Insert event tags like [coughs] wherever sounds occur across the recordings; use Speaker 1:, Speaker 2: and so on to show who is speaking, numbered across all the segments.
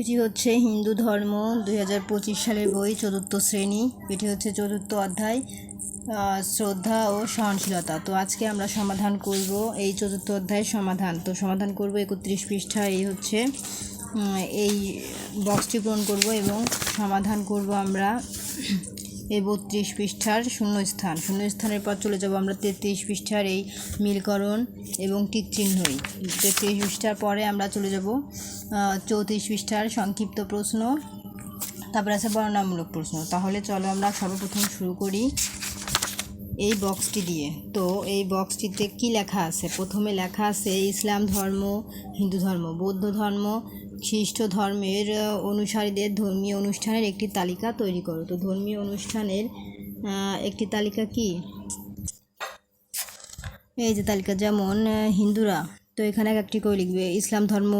Speaker 1: এটি হচ্ছে হিন্দু ধর্ম, দুই হাজার পঁচিশ সালের বই, চতুর্থ শ্রেণি। এটি হচ্ছে চতুর্থ অধ্যায় শ্রদ্ধা ও সহনশীলতা। তো আজকে আমরা সমাধান করব এই চতুর্থ অধ্যায়ের সমাধান। তো সমাধান করব একত্রিশ পৃষ্ঠা, এই হচ্ছে এই বক্সটি পূরণ করব এবং সমাধান করব আমরা এই বত্রিশ পৃষ্ঠার শূন্যস্থান। শূন্যস্থানের পর চলে যাব আমরা তেত্রিশ পৃষ্ঠার এই মিলকরণ এবং টিক চিহ্নই তেত্রিশ পৃষ্ঠার পরে আমরা চলে যাব চৌত্রিশ পৃষ্ঠার সংক্ষিপ্ত প্রশ্ন। তারপরে আছে বর্ণনামূলক প্রশ্ন। তাহলে চলো আমরা সর্বপ্রথম শুরু করি এই বক্সটি দিয়ে। তো এই বক্সটিতে কি লেখা আছে? প্রথমে লেখা আছে ইসলাম ধর্ম, হিন্দু ধর্ম, বৌদ্ধ ধর্ম খ্রিস্ট ধর্মের অনুসারীদের ধর্মীয় অনুষ্ঠানের একটি তালিকা তৈরি করো। তো ধর্মীয় অনুষ্ঠানের একটি তালিকা কি? এই যে তালিকা, যেমন হিন্দুরা তো এখানে এক একটি করে লিখবে। ইসলাম ধর্ম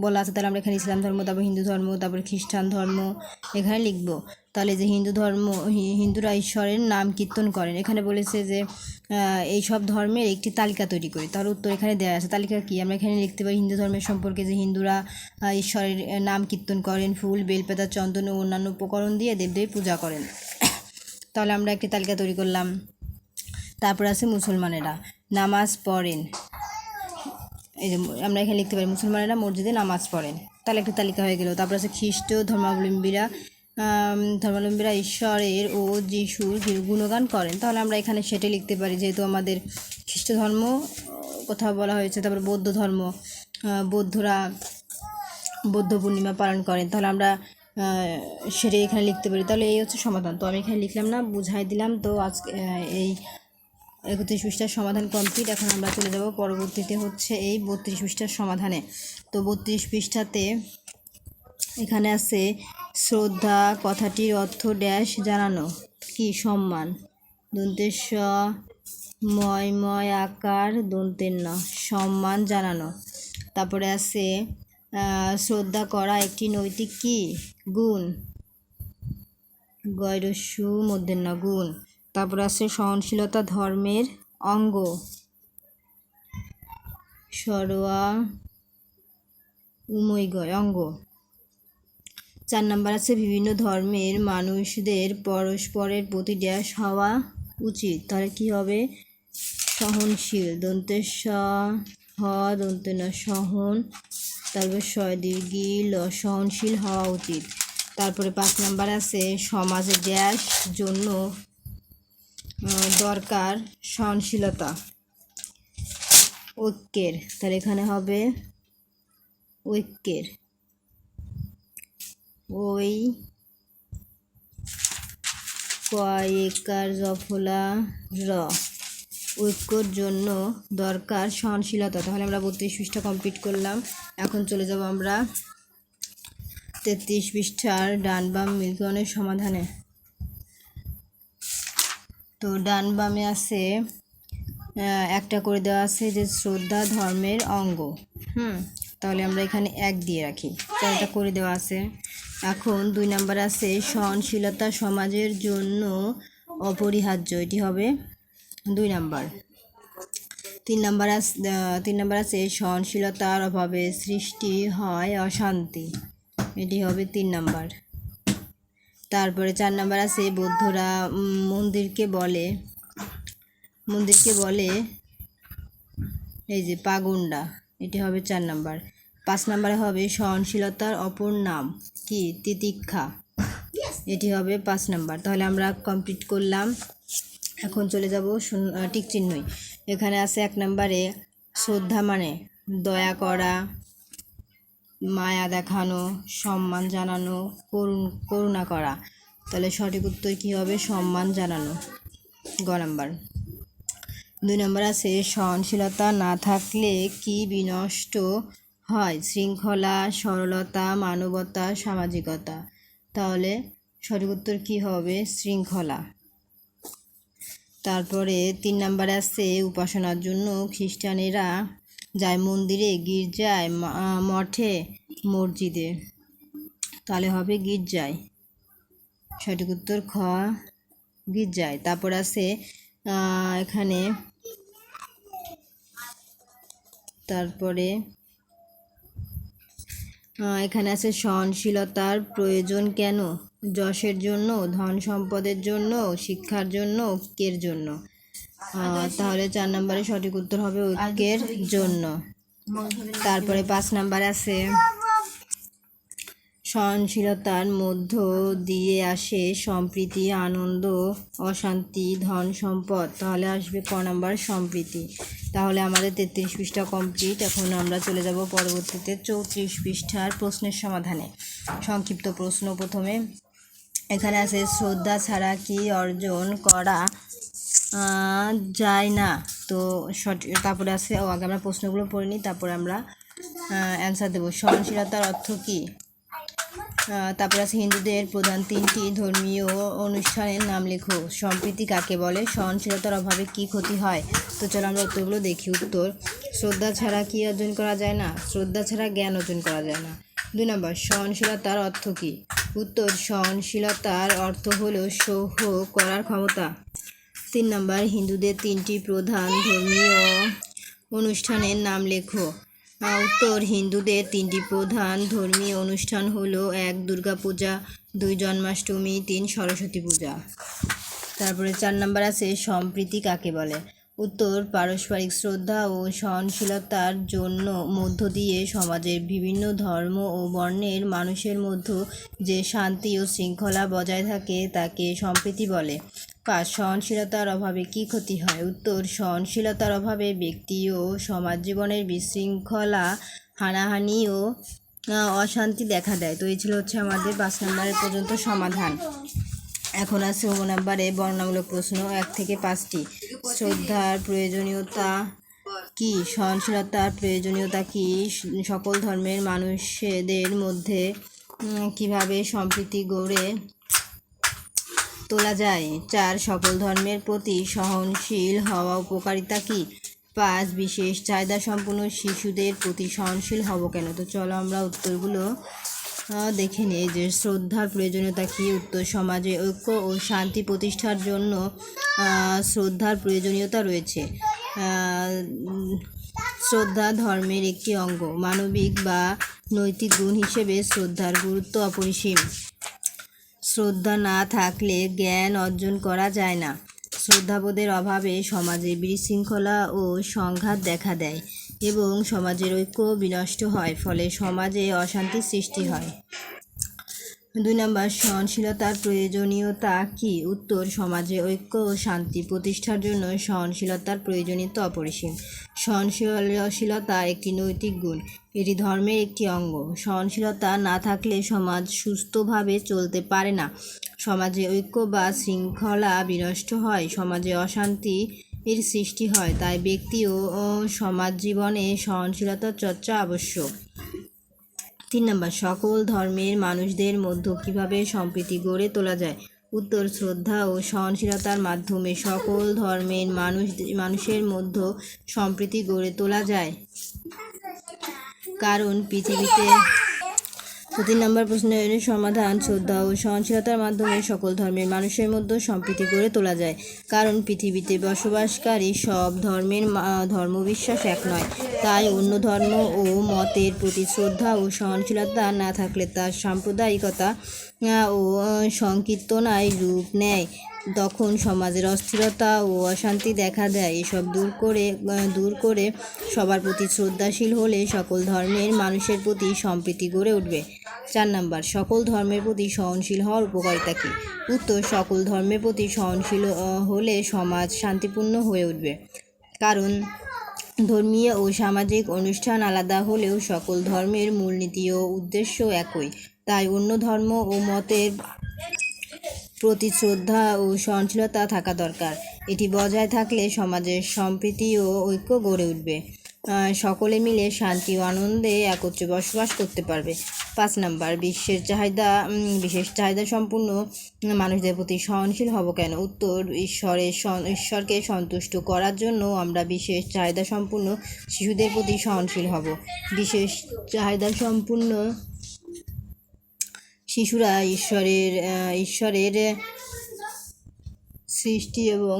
Speaker 1: বলা আছে, তাহলে আমরা এখানে ইসলাম ধর্ম, তারপর হিন্দু ধর্ম, তারপর খ্রিস্টান ধর্ম এখানে লিখব। তাহলে যে হিন্দু ধর্ম হিন্দুরা ঈশ্বরের নাম কীর্তন করেন, এখানে বলেছে যে এই সব ধর্মের একটি তালিকা তৈরি করি। তার উত্তর এখানে দেওয়া আছে। তালিকা কি? আমরা এখানে লিখতে পারি হিন্দু ধর্মের সম্পর্কে যে হিন্দুরা ঈশ্বরের নাম কীর্তন করেন, ফুল, বেলপাতা, চন্দন ও অন্যান্য উপকরণ দিয়ে দেবদেবী পূজা করেন। [coughs] তাহলে আমরা একটি তালিকা তৈরি করলাম। তারপর আছে মুসলমানেরা, নামাজ পড়েন। এই যে আমরা এখানে লিখতে পারি, মুসলমানেরা মসজিদে নামাজ পড়েন। তাহলে একটা তালিকা হয়ে গেল। তারপর আছে খ্রিস্ট, ধর্মাবলম্বীরা ধর্মাবলম্বীরা ঈশ্বরের ও যিশুর গুণগান করেন। তাহলে আমরা এখানে সেটাই লিখতে পারি, যেহেতু আমাদের খ্রিস্ট ধর্ম কথা বলা হয়েছে, তারপর বৌদ্ধ ধর্ম বৌদ্ধরা বৌদ্ধ পূর্ণিমা পালন করেন। তাহলে আমরা সেটাই এখানে লিখতে পারি। তাহলে এই হচ্ছে সমাধান। তো আমি এখানে লিখলাম না, বুঝাই দিলাম। তো আজকে এই একত্রিশ পৃষ্ঠার সমাধান কমপ্লিট এখন আমরা চলে যাব, পরবর্তীতে হচ্ছে এই বত্রিশ পৃষ্ঠার সমাধানে। তো বত্রিশ পৃষ্ঠাতে এখানে আছে, শ্রদ্ধা, কথাটির অর্থ ড্যাশ জানানো। কি? সম্মান। দন্তের স, ময় ময়, আকার, দন্তের ন। সম্মান, জানানো। তারপরে আছে শ্রদ্ধা করা একটি নৈতিক কি? গুণ। গয়রস্যু মধ্যে না, গুণ। তারপর আছে সহনশীলতা ধর্মের অঙ্গ। সরোয়া উমৈগয় অঙ্গ। চার নাম্বার আছে বিভিন্ন ধর্মের মানুষদের পরস্পরের প্রতি ড্যাশ হওয়া উচিত। তাহলে কি হবে? সহনশীল। দন্তের স, হ, দন্তে ন, সহন। তারপর ছয় দীর্ঘি ল, সহনশীল হওয়া উচিত। তারপরে পাঁচ নাম্বার আছে সমাজে ড্যাশ, জন্য দরকার, সহনশীলতা। ঐক্যের, তাহলে এখানে হবে ঐক্যের। ওই কয়েকার জফলা, র। ঐক্যর জন্য দরকার সহনশীলতা। তাহলে আমরা বত্রিশ পৃষ্ঠা কমপ্লিট করলাম। এখন চলে যাব আমরা তেত্রিশ পৃষ্ঠার ডান বাম মিলকরণের সমাধানে। তো ডান বামে আছে একটা করে দেওয়া আছে যে শ্রদ্ধা ধর্মের অঙ্গ। হুম, তাহলে আমরা এখানে এক দিয়ে রাখি। এটা করে দেওয়া আছে। এখন দুই নাম্বার আছে, সহনশীলতা সমাজের জন্য অপরিহার্য। এটি হবে দুই নাম্বার। তিন নাম্বার আছে তিন নাম্বার আছে, সহনশীলতার অভাবে সৃষ্টি হয় অশান্তি। এটি হবে তিন নাম্বার। তারপরে চার নাম্বার আছে, বৌদ্ধরা মন্দিরকে বলে মন্দিরকে বলে এই যে পাগুন্ডা, এটি হবে চার নাম্বার। পাঁচ নাম্বারে হবে সহনশীলতার অপর নাম, কি? তিতিক্ষা। এটি হবে পাঁচ নাম্বার। তাহলে আমরা কমপ্লিট করলাম। এখন চলে যাব টিক চিহ্নই। এখানে আছে এক নাম্বারে, শ্রদ্ধা মানে দয়া করা। মায়া দেখানো, সম্মান জানানো, করুণ, করুণা করা। তাহলে সঠিক উত্তর কী হবে? সম্মান জানানো। গ নাম্বার। দুই নম্বর আছে, সহনশীলতা না থাকলে কি বিনষ্ট হয়? শৃঙ্খলা, সরলতা, মানবতা, সামাজিকতা। তাহলে সঠিক উত্তর কী হবে? শৃঙ্খলা। তারপরে তিন নম্বরে আছে, উপাসনার জন্য খ্রিস্টানেরা যায় মন্দিরে, গির্জায় মঠে, মসজিদে। তাহলে হবে গির্জায়। সঠিক উত্তর খ, গির্জায়। তারপর আছে এখানে তারপরে এখানে আছে সহনশীলতার প্রয়োজন কেন? যশের জন্য ধন সম্পদের জন্য, শিক্ষার জন্য ঐক্যের জন্য। তাহলে চার নম্বরে সঠিক উত্তর হবে ঐক্যের জন্য। তারপরে পাঁচ নাম্বার আছে, সহনশীলতার মধ্য দিয়ে আসে সম্প্রীতি, আনন্দ, অশান্তি, ধন সম্পদ। তাহলে আসবে ক নাম্বার সম্প্রীতি। তাহলে আমাদের তেত্রিশ পৃষ্ঠা কমপ্লিট এখন আমরা চলে যাব পরবর্তীতে চৌত্রিশ পৃষ্ঠার প্রশ্নের সমাধানে। সংক্ষিপ্ত প্রশ্ন প্রথমে। এখানে আছে, শ্রদ্ধা ছাড়া কি অর্জন করা যায় না। তো সঠিক, তারপরে আছে, ও, আগে আমরা প্রশ্নগুলো পড়ে নিই, তারপরে আমরা অ্যান্সার দেবো। সহনশীলতার অর্থ কী? তারপরে আছে, হিন্দুদের প্রধান তিনটি ধর্মীয় অনুষ্ঠানের নাম লেখো। সম্প্রীতি কাকে বলে? সহনশীলতার অভাবে কি ক্ষতি হয়? তো চলো আমরা উত্তরগুলো দেখি। উত্তর, শ্রদ্ধা ছাড়া কি অর্জন করা যায় না? শ্রদ্ধা ছাড়া জ্ঞান অর্জন করা যায় না। দুই নম্বর, সহনশীলতার অর্থ কী? উত্তর, সহনশীলতার অর্থ হলো সহ্য করার ক্ষমতা। তিন নম্বর, হিন্দুদের তিনটি প্রধান ধর্মীয় অনুষ্ঠানের নাম লেখো। উত্তর, হিন্দুদের তিনটি প্রধান ধর্মীয় অনুষ্ঠান হলো এক, দুর্গাপূজা, দুই, জন্মাষ্টমী, তিন, সরস্বতী পূজা। তারপরে চার নাম্বার আছে, সম্প্রীতি কাকে বলে? উত্তর, পারস্পরিক শ্রদ্ধা ও সহনশীলতার জন্য মধ্য দিয়ে সমাজের বিভিন্ন ধর্ম ও বর্ণের মানুষের মধ্যে যে শান্তি ও শৃঙ্খলা বজায় থাকে তাকে সম্প্রীতি বলে। পাঁচ সহনশীলতার অভাবে কি ক্ষতি হয়? উত্তর, সহনশীলতার অভাবে ব্যক্তি ও সমাজ জীবনের বিশৃঙ্খলা, হানাহানি ও অশান্তি দেখা দেয়। তো এই ছিল হচ্ছে আমাদের পাঁচ নম্বরের পর্যন্ত সমাধান। এখন আছে ও নাম্বারে বর্ণনামূলক প্রশ্ন এক থেকে পাঁচটি। শ্রদ্ধার প্রয়োজনীয়তা কি? সহনশীলতার প্রয়োজনীয়তা কি? সকল ধর্মের মানুষদের মধ্যে কীভাবে সম্প্রীতি গড়ে তোলা যায়। চার সকল ধর্মের প্রতি সহনশীল হওয়া উপকারিতা কি? পাঁচ, বিশেষ চাহিদা সম্পন্ন শিশুদের প্রতি সহনশীল হব কেন? তো চলো আমরা উত্তরগুলো দেখে নিই। যে, শ্রদ্ধার প্রয়োজনীয়তা কি? উত্তর, সমাজে ঐক্য ও শান্তি প্রতিষ্ঠার জন্য শ্রদ্ধার প্রয়োজনীয়তা রয়েছে। শ্রদ্ধা ধর্মের একটি অঙ্গ। মানবিক বা নৈতিক গুণ হিসেবে শ্রদ্ধার গুরুত্ব অপরিসীম। শ্রদ্ধা না থাকলে জ্ঞান অর্জন করা যায় না। শ্রদ্ধাবোধের অভাবে সমাজে বিশৃঙ্খলা ও সংঘাত দেখা দেয় এবং সমাজের ঐক্য বিনষ্ট হয়, ফলে সমাজে অশান্তির সৃষ্টি হয়। দুই নম্বর সহনশীলতার প্রয়োজনীয়তা কি? উত্তর, সমাজে ঐক্য ও শান্তি প্রতিষ্ঠার জন্য সহনশীলতার প্রয়োজনীয়তা অপরিসীম। সহনশীলশীলতা একটি নৈতিক গুণ, এটি ধর্মের একটি অঙ্গ। সহনশীলতা না থাকলে সমাজ সুস্থভাবে চলতে পারে না। সমাজে ঐক্য বা শৃঙ্খলা বিনষ্ট হয়, সমাজে অশান্তি এর সৃষ্টি হয়, তাই ব্যক্তি ও সমাজ জীবনে সহনশীলতার চর্চা আবশ্যক। তিন নম্বর, সকল ধর্মের মানুষদের মধ্যে কীভাবে সম্প্রীতি গড়ে তোলা যায়? উত্তর, শ্রদ্ধা ও সহনশীলতার মাধ্যমে সকল ধর্মের মানুষ, মানুষের মধ্যে সম্প্রীতি গড়ে তোলা যায়। কারণ পৃথিবীতে তো তিন নম্বর প্রশ্নের সমাধান, শ্রদ্ধা ও সহনশীলতার মাধ্যমে সকল ধর্মের মানুষের মধ্যে সম্প্রীতি গড়ে তোলা যায়। কারণ পৃথিবীতে বসবাসকারী সব ধর্মের ধর্মবিশ্বাস এক নয়। তাই অন্য ধর্ম ও মতের প্রতি শ্রদ্ধা ও সহনশীলতা না থাকলে তার সাম্প্রদায়িকতা ও সংকীর্তনায় রূপ নেয়। তখন সমাজের অস্থিরতা ও অশান্তি দেখা দেয়। এসব দূর করে দূর করে সবার প্রতি শ্রদ্ধাশীল হলে সকল ধর্মের মানুষের প্রতি সম্প্রীতি গড়ে উঠবে। চার নাম্বার, সকল ধর্মের প্রতি সহনশীল হওয়ার উপকারিতা কী? উত্তর, সকল ধর্মের প্রতি সহনশীল হলে সমাজ শান্তিপূর্ণ হয়ে উঠবে। কারণ ধর্মীয় ও সামাজিক অনুষ্ঠান আলাদা হলেও সকল ধর্মের মূলনীতি ও উদ্দেশ্য একই। তাই অন্য ধর্ম ও মতের প্রতি শ্রদ্ধা ও সহনশীলতা থাকা দরকার। এটি বজায় থাকলে সমাজের সম্প্রীতি ও ঐক্য গড়ে উঠবে। সকলে মিলে শান্তি ও আনন্দে একত্রে বসবাস করতে পারবে। পাঁচ নাম্বার, বিশ্বের চাহিদা বিশেষ চাহিদা সম্পূর্ণ মানুষদের প্রতি সহনশীল হব কেন? উত্তর ঈশ্বরের ঈশ্বরকে সন্তুষ্ট করার জন্য আমরা বিশেষ চাহিদা সম্পূর্ণ শিশুদের প্রতি সহনশীল হব। বিশেষ চাহিদা সম্পূর্ণ শিশুরা ঈশ্বরের ঈশ্বরের সৃষ্টি এবং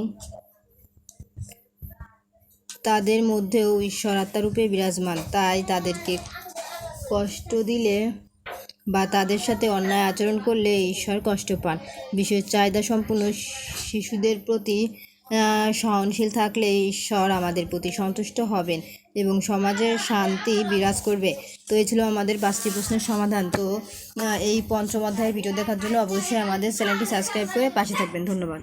Speaker 1: তাদের মধ্যেও ঈশ্বর আত্মারূপে বিরাজমান। তাই তাদেরকে কষ্ট দিলে বা তাদের সাথে অন্যায় আচরণ করলে ঈশ্বর কষ্ট পান। বিশেষ চাহিদা সম্পূর্ণ শিশুদের প্রতি সহনশীল থাকলে ঈশ্বর আমাদের প্রতি সন্তুষ্ট হবেন এবং সমাজের শান্তি বিরাজ করবে। তো এই ছিল আমাদের পাঁচটি প্রশ্নের সমাধান। তো এই পঞ্চম অধ্যায়ের ভিডিও দেখার জন্য অবশ্যই আমাদের চ্যানেলটি সাবস্ক্রাইব করে পাশে থাকবেন। ধন্যবাদ।